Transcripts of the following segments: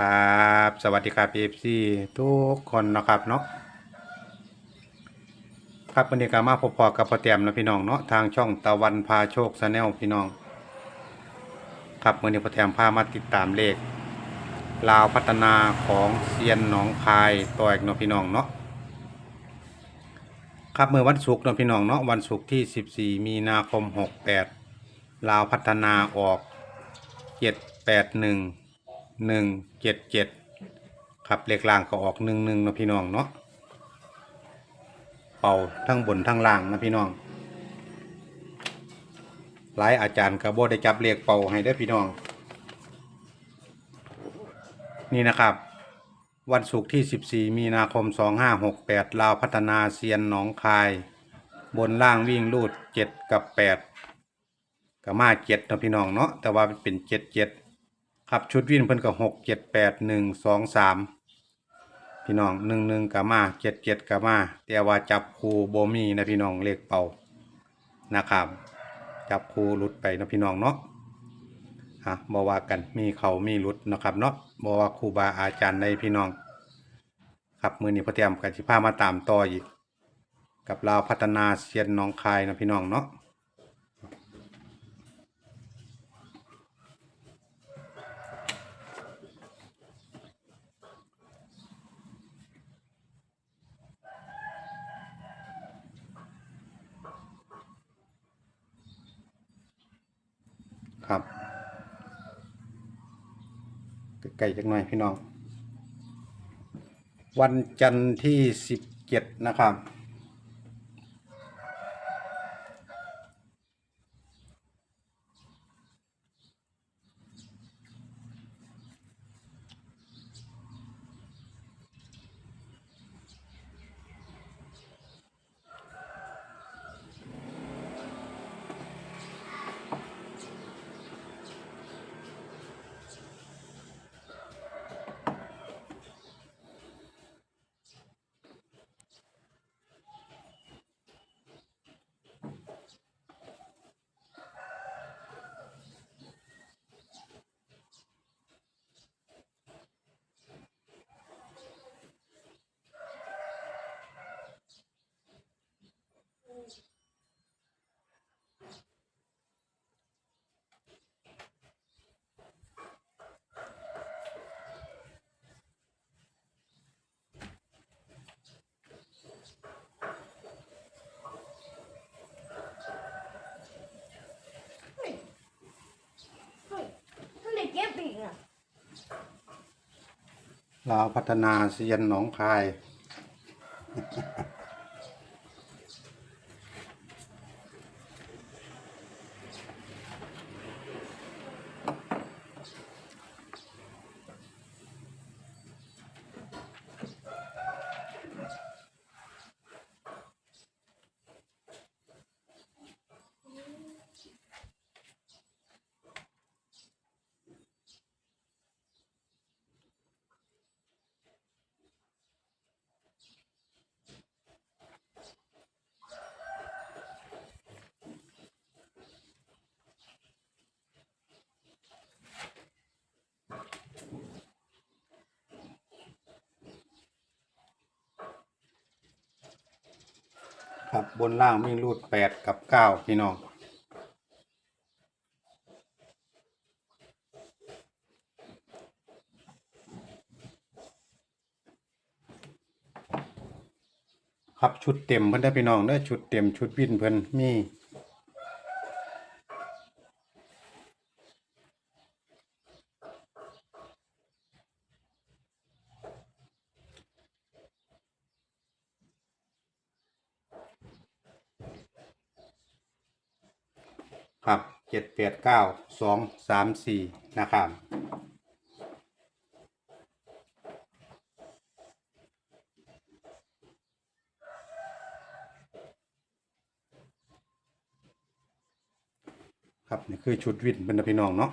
ครับสวัสดีครับเอฟซีทุกคนนะครับเนาะครับวันนี้ก็มาพบพอกับพ่อเตรียมนะพี่น้องเนาะทางช่องตะวันพาโชคชาแนลพี่น้อง ครับวันนี้พ่อเตรียมพามาติดตามเลขลาวพัฒนาของเซียนหนองคายต่ออีกเนาะพี่น้องเนาะครับเมื่อวันศุกร์เนาะพี่น้องเนาะวันศุกร์ที่ 14 มีนาคม 68ลาวพัฒนาออก 781 หนึ่งเจ็ดเจ็ดครับเลขล่างก็ออกหนึ่งหนึ่งนะพี่น้องเนาะเป่าทั้งบนทั้งล่างนะพี่น้อง หลายอาจารย์ก็บ่ได้จับเลขเป่าให้ได้พี่น้อง นี่นะครับ วันศุกร์ที่ 14 มีนาคม 2568 ลาวพัฒนาเซียนหนองคาย บนล่างวิ่งลูด 7 กับ 8กับมา7นะพี่น้องเนาะแต่ว่าเป็น 7 7 ครับชุดวิ่นเพิ่นก็หกเจ็ดแปดหนึ่งสองสามพี่น้องหนึ่งหนึ่งกะมาเจ็ดเจ็ดกะมาแต่ว่าจับคูโบมีนะพี่น้องเลขเป่านะครับจับคูหลุดไปนะพี่น้องเนาะฮะบอว่ากันมีเขามีหลุดนะครับเนาะบอว่าครูบาอาจารย์ในพี่น้อง ครับมือนี้พระเตรียมกันสิพามาตามต่ออีก กับเราพัฒนาเซียนน้องคายนะพี่น้องเนาะ ครับไกลจักหน่อยพี่น้อง วันจันทร์ที่สิบเจ็ดนะครับ ลาวพัฒนาเซียนหนองคาย ครับ บนล่างวิ่งรูดแปดกับเก้าพี่น้อง ครับชุดเต็มเพิ่นได้อพี่น้องเด้อชุดเต็มชุดวิ่นเพิ่นมี ครับเจ็ดแปดเก้าสองสามสี่นะครับครับนี่คือชุดวินเป็นนะพี่น้องเนาะ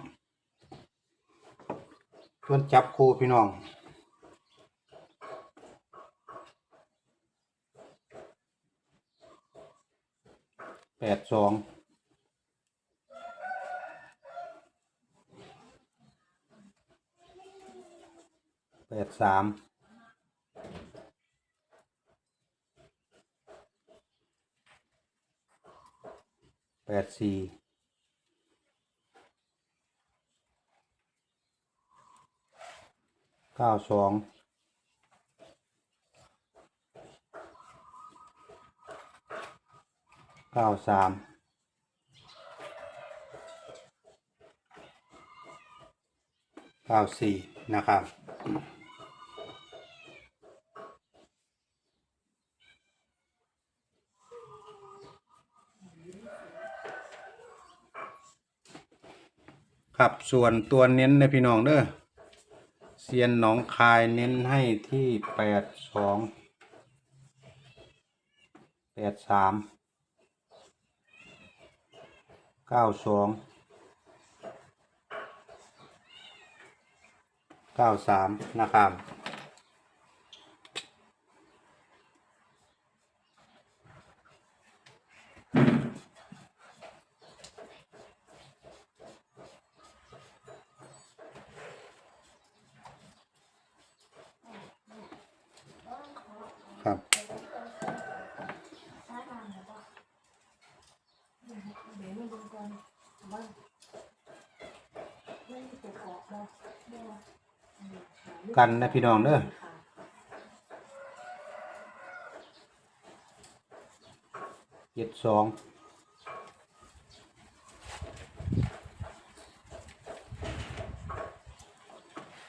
ส่วนจับคู่พี่น้องแปดสอง แปดสามแปดสี่เก้าสองเก้าสามเก้าสี่นะครับ ครับส่วนตัวเน้นในพี่น้องเด้อเซียนหนองคายเน้นให้ที่แปดสองแปดสามเก้าสองเก้าสามนะครับ กันนะพี่น้องเด้อเจ็ดสอง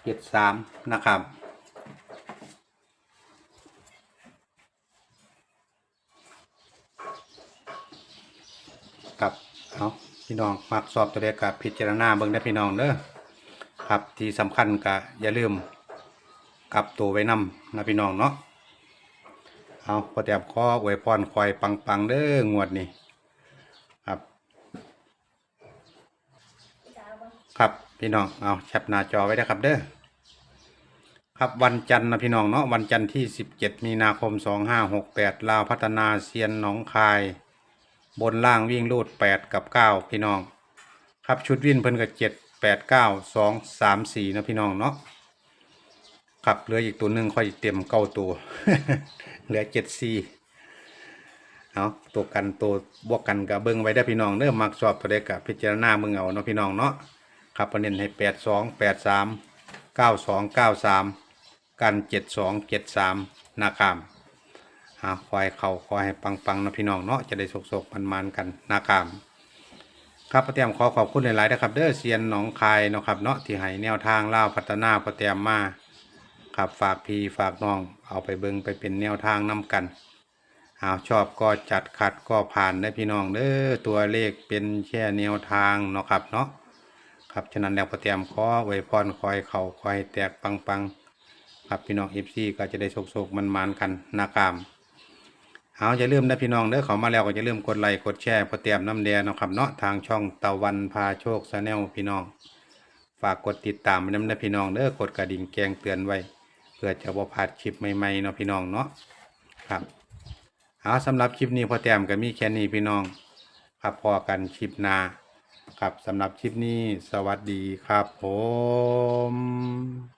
เจ็ดสามนะครับครับเอาพี่น้องมักสอบตัวเลขกับพิจารณาเบิ่งได้พี่น้องเด้อครับที่สำคัญก็อย่าลืม กลับตัวไว้นำนะพี่น้องเนาะเอาพอแต้มขออวยพรคอยปังๆเด้องวดนี้ครับ ครับพี่น้องเอาแคปหน้าจอไว้นะครับเด้อครับวันจันทร์นะพี่น้องเนาะวันจันทร์ที่ 17 มีนาคม 2568 ลาวพัฒนาเซียนหนองคาย บนล่างวิ่งรูด 8 กับ 9 พี่น้อง ครับชุดวิ่นเพิ่นก็7 8 9 2 3 4 นะพี่น้องเนาะ ครับเหลืออีกตัวหนึ่งค่อยเต็มเก้าตัว เหลือ7 4เอาตัวกันตัวบวกกันกับเบิ้งไว้ได้พี่น้องเด้อมักชอบตัวใดกับพิจารณาเบิ่งเอาเนาะพี่น้องเนาะครับประเด็นให้แปดสองแปดสามเก้าสองเก้าสามกันเจ็ดสองเจ็ดสามนะครับหาควายเขาคอยให้ปังๆนะพี่น้องเนาะจะได้สกๆมันๆกันนะครับครับประเตรียมขอขอบคุณหลายๆนะครับเด้อเซียนหนองคายเนาะครับเนาะที่ให้แนวทางเล่าพัฒนาประเตรียมมา ครับฝากพี่ฝากน้อง เอาไปเบิงไปเป็นแนวทางนํกันเอาชอบก็จัดขัดก็ผ่านได้พี่น้องเด้อตัวเลขเป็นแค่แนวทางเนาะครับเนาะครับฉะนั้นแล้วพอเตรียมขอไว้พรคอยเข่าคอยแตกปังปังครับพี่น้องเอฟซีก็จะได้โศกๆมันมันกันนะครับเอาอย่าลืมนะพี่น้องเด้อเขามาแล้วก็อย่าลืมกดไลค์กดแชร์พอเตรียมน้ำแดงนาะครับเนาะทางช่องตะวันพาโชคชาแนลพี่น้อง ฝากกดติดตามน้ำนะพี่น้องเด้อกดกระดิ่งแจ้งเตือนไว้ พื่อจะบ่พลาดคลิปใหม่ๆเนาะพี่น้องเนาะครับเอาสำหรับคลิปนี้พอแต้มก็มีแค่นี้พี่น้องครับพอกันคลิปหน้าครับสำหรับคลิปนี้สวัสดีครับผม